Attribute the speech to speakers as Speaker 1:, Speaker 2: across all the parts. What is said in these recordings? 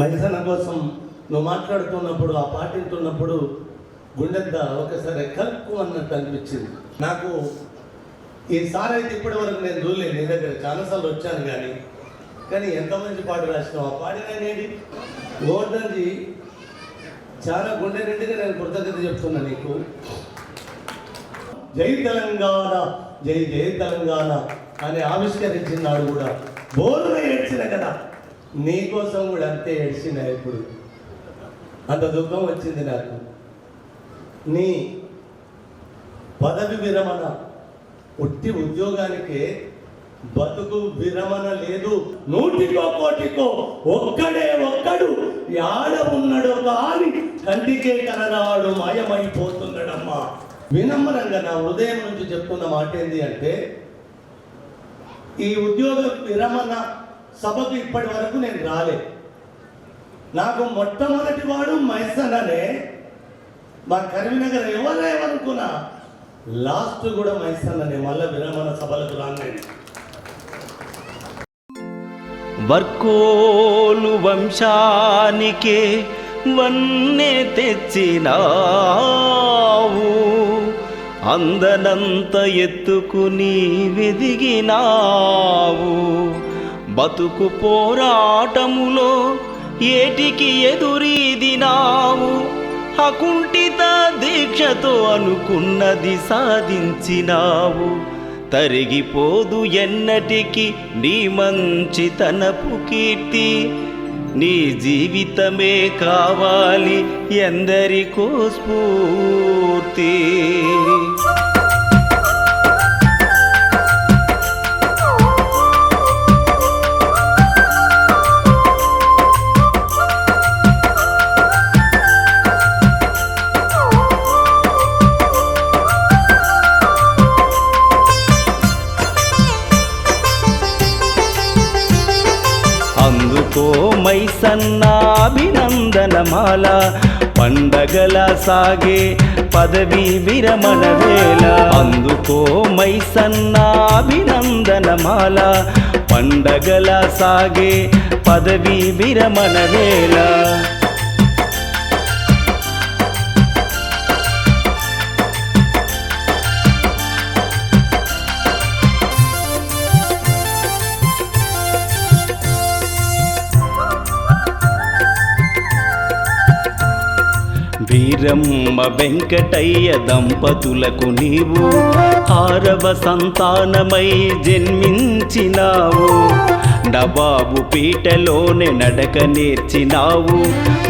Speaker 1: మైసన్న కోసం నువ్వు మాట్లాడుతున్నప్పుడు ఆ పాటింటున్నప్పుడు గుండెద్ద ఒకసారి కలుపు అన్నట్టు అనిపించింది. నాకు ఈసారి అయితే ఇప్పటి వరకు నేను చూడలేదు నీ దగ్గర చాలాసార్లు వచ్చాను కానీ కానీ ఎంత మంచి పాట రాసినావు ఆ పాడినది గోవర్ధన్జీ చాలా గుండె నిండుగా నేను కృతజ్ఞత చెప్తున్నా నీకు. జై తెలంగాణ జై జై తెలంగాణ అని ఆవిష్కరించినాడు కూడా. బోరుగా ఏడ్చిన కదా. నీకోసం కూడా అంతే ఏడ్చిన ఇప్పుడు అంత దుఃఖం వచ్చింది నాకు. నీ పదవి విరమణ ఉట్టి ఉద్యోగానికే బతుకు విరమణ లేదు. నూటికో కోటికో ఒక్కడే ఒక్కడు యాడ ఉన్నాడో కాని కంటికే కనరాడు మాయమైపోతున్నాడమ్మా. వినమ్రంగా నా హృదయం నుంచి చెప్తున్న మాట ఏంటి అంటే ఈ ఉద్యోగ విరమణ సభకు ఇప్పటి వరకు నేను రాలే. నాకు మొట్టమొదటి వాడు మైసననే. మా కరీంనగర్ ఎవరేమనుకున్నా లాస్ట్ కూడా మైసన్ననే మళ్ళీ విరమణ సభలకు రాను
Speaker 2: వర్కోలు వంశానికే వన్నే తెచ్చినావు. అందనంత ఎత్తుకుని వెదిగినావు బతుకు పోరాటములో ఏటికి ఎదురీదినావు? అకుంఠిత దీక్షతో అనుకున్నది సాధించినావు. తరిగిపోదు ఎన్నటికి నీ మంచితనపు కీర్తి. నీ జీవితమే కావాలి ఎందరికో స్ఫూర్తి. అందుకో మైసన్నాభినందనమాల పండగల సాగే పదవి విరమణ వేళ అందుకో మైసన్నాభినందనమాల పండగల సాగే పదవి విరమణ వేళ వీరమ్మ వెంకటయ్య దంపతులకు నీవు ఆరవ సంతానమై జన్మించినావు. నవాబు పీటలోనే నడక నేర్చినావు.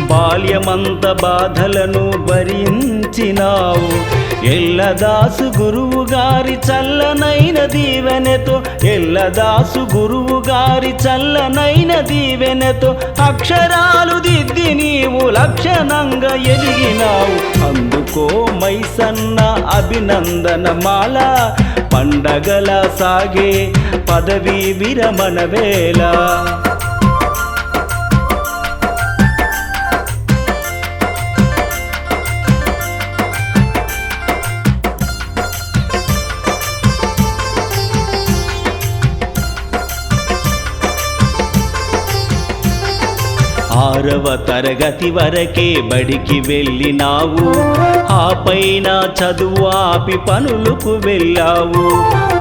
Speaker 2: బాల్యమంత బాధలను భరించినావు. ఎల్లదాసు గురువు గారి చల్లనైన దీవెనతో ఎల్లదాసు గురువు గారి చల్లనైన దీవెనతో అక్షరాలు దిద్ది నీవు లక్షణంగా ఎదిగినావు. అందుకో మైసన్న అభినందనమాల పండగల సాగే పదవి విరమణ వేళ ఆరవ తరగతి వరకే బడికి వెళ్ళినావు. ఆ పైన చదువు ఆపి పనులకు వెళ్ళావు.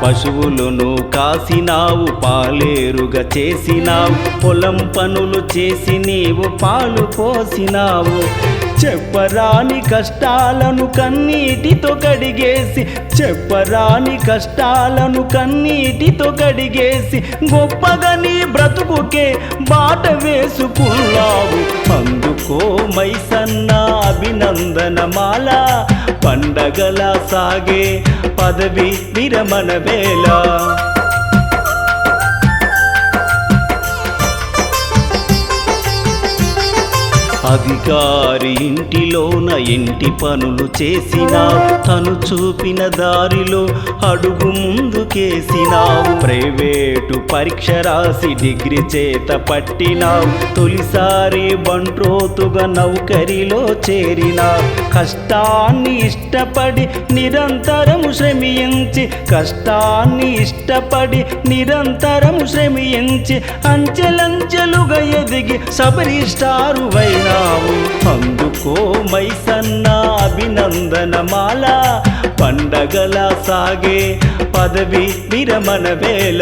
Speaker 2: పశువులను కాసినావు పాలేరుగా చేసినావు. పొలం పనులు చేసి నీవు పాలు పోసినావు. చెప్పరాని కష్టాలను కన్నీటితో కడిగేసి చెప్పరాని కష్టాలను కన్నీటితో కడిగేసి గొప్పగా నీ బ్రతుకుకే బాట వేసుకున్నావు. అందుకో మైసన్న అభినందనమాల పండగల సాగే పదవి విరమణ వేళ. అధికారి ఇంటిలోన ఇంటి పనులు చేసినావు తను చూపిన దారిలో అడుగు ముందుకేసినావు. ప్రైవేటు పరీక్ష రాసి డిగ్రీ చేత పట్టినావు. తొలిసారి బంట్రోతుగా నౌకరిలో చేరినా కష్టాన్ని ఇష్టపడి నిరంతరం శ్రమించి కష్టాన్ని ఇష్టపడి నిరంతరం శ్రమించి అంచెలంచెలుగా ఎదిగి సబరిష్టారు వైనావు అందుకో మైసన్న అభినందనమాల. పండగల సాగే పదవి విరమణ వేళ.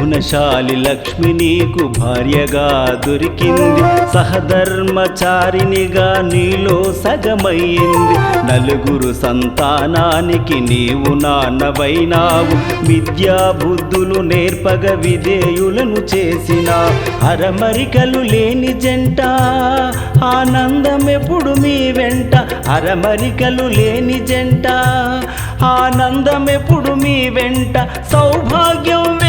Speaker 2: గుణశాలి లక్ష్మి నీకు భార్యగా దొరికింది. సహధర్మచారినిగా నీలో సగమయ్యింది. నలుగురు సంతానానికి నీవు నాన్నవైనావు. విద్యా బుద్ధులు నేర్పగ విధేయులను చేసిన. అరమరికలు లేని జంట ఆనందం ఎప్పుడు మీ వెంట. అరమరికలు లేని జంట ఆనందం ఎప్పుడు మీ వెంట. సౌభాగ్యం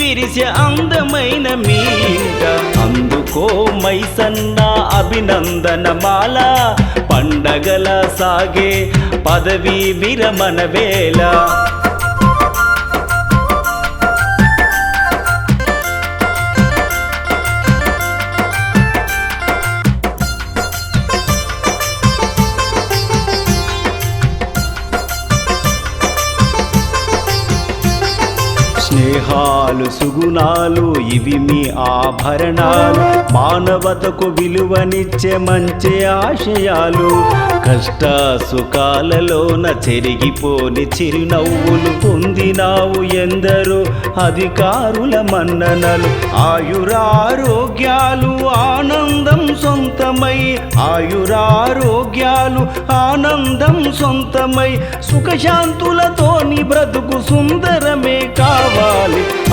Speaker 2: విరిసే అందమైన మీద అందుకో మైసన్న అభినందనమాల. పండగల సాగే పదవి విరమణ వేళ. సుగుణాలు ఇవి మీ ఆభరణాలు. మానవతకు విలువనిచ్చే మంచి ఆశయాలు. కష్ట సుఖాలలోన చెరిగిపోని చిరునవ్వులు పొందినావు ఎందరో అధికారుల మన్ననలు. ఆయురారోగ్యాలు ఆనందం సొంతమై ఆయురారోగ్యాలు ఆనందం సొంతమై. సుఖశాంతులతోని బ్రతుకు సుందరమే కా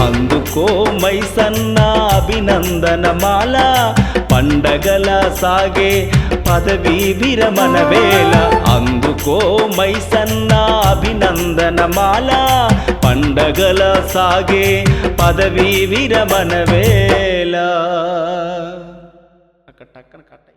Speaker 2: అందుకో మైసన్న అభినందనమాల పండగల సాగే పదవీ విరమణ వేళ. అందుకో మైసన్న అభినందనమాల పండగల సాగే పదవీ విరమణ వేళ. అక్కడ టక్కన కట్ట